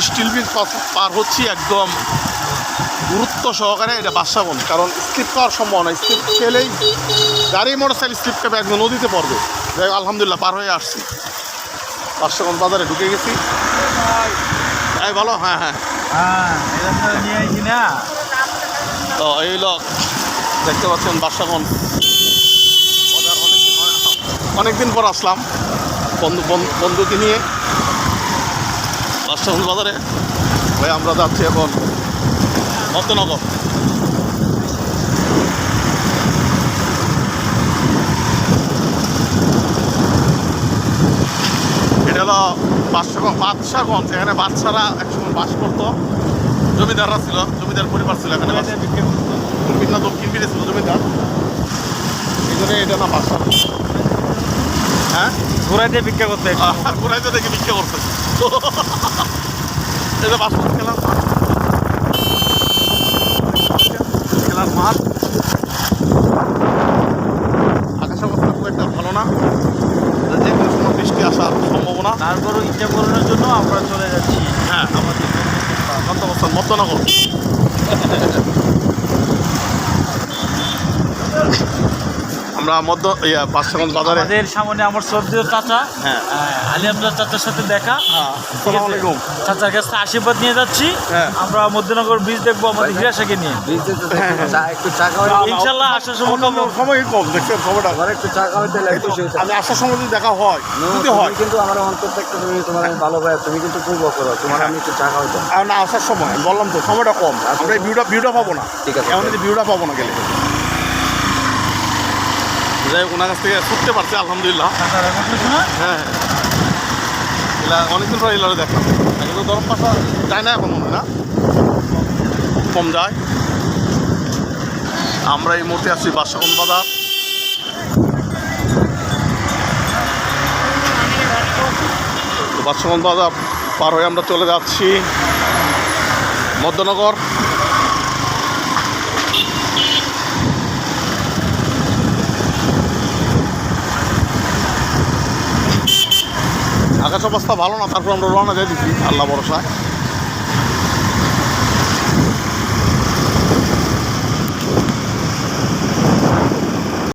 Still bridge পার হচ্ছি একদম গুরুত্ব সহকারে এটা বাসা বন। কারণ স্লিপ খাওয়ার সম্ভাবনা স্লিপ খেলেই গাড়ি মোটর সাইকেল স্লিপ খাবে একদম নদীতে পড়বে। যাই আলহামদুলিল্লাহ পার হয়ে আসছি। বাসাবন বাজারে ঢুকে গেছি। এই ভালো হ্যাঁ হ্যাঁ। হ্যাঁ তো এই লোক দেখতে পাচ্ছেন বাসাগন বাজার অনেকদিন পর আসলাম। বন্ধু বন্ধু- বন্ধুকে নিয়ে। বাসাগন বাজারে? ভাই আমরা যাচ্ছি এখন মধ্যনগর। এটা হলো বাদশাগঞ্জ বাদশাগঞ্জ এখানে বাচ্চারা একসময় বাস করতো। জমিদাররা ছিল জমিদার পরিবার ছিল এখানে বিভিন্ন দক্ষিণ বীরে ছিল জমিদার। এই জন্য এটা না বাসা হ্যাঁ? ঘোরাই দিয়ে ভিক্ষা করতে ঘুরাইতে দেখে ভিক্ষা করছে এটা বাসা খেলার মাঠ খেলার মাঠ। আকাশ অবস্থা খুব একটা ভালো না। যে কোনো সময় বৃষ্টি আসার সম্ভাবনা। তারপরও ইচ্ছা করানোর জন্য আমরা চলে যাচ্ছি। হ্যাঁ আমাদের গন্তব্যস্থান মধ্যনগর। আমরা মধ্য ইয়া বাদশাগঞ্জ বাজারে। আমাদের সামনে আমার শ্রদ্ধেয় চাচা। হ্যাঁ। আলী আমদার চাচার সাথে দেখা। হ্যাঁ? আলাইকুম চাচার কাছে আশীর্বাদ নিয়ে যাচ্ছি। হ্যাঁ। আমরা মধ্যনগর ব্রিজ দেখব আমাদের হিরাশাকে নিয়ে। একটু টাকা ইনশাল্লাহ আসার সময় সময় কম। দেখছেন খবরটা? একটু টাকা হইতে এই আমি আসার সময় যদি দেখা হয় যদি হয়। কিন্তু আমার অন্তর থেকে তুমি তোমার আমি ভালো ভাই তুমি কিন্তু পূর্ব করো তোমার আমি একটু টাকা হইতো আর না আসার সময় বললাম তো সময়টা কম। আমরা ভিউটা ভিউটা পাবো না। ঠিক আছে। এমন ভিউটা পাবো না গেলে। যাই ওনার কাছ থেকে ছুটতে পারছি, আলহামদুলিল্লাহ। না? হ্যাঁ। এলা, অনেকদিন পর এলারে দেখলাম। কিন্তু গরম পাশা যায় না এখন হয় না? কম যায়। আমরা এই মুহূর্তে আছি বাসাগন বাজার। বাদশাগঞ্জ বাজার পার হয়ে আমরা চলে যাচ্ছি। মধ্যনগর। আকাশ অবস্থা ভালো না তারপর আমরা রওনা দিয়ে দিচ্ছি আল্লাহ ভরসায়।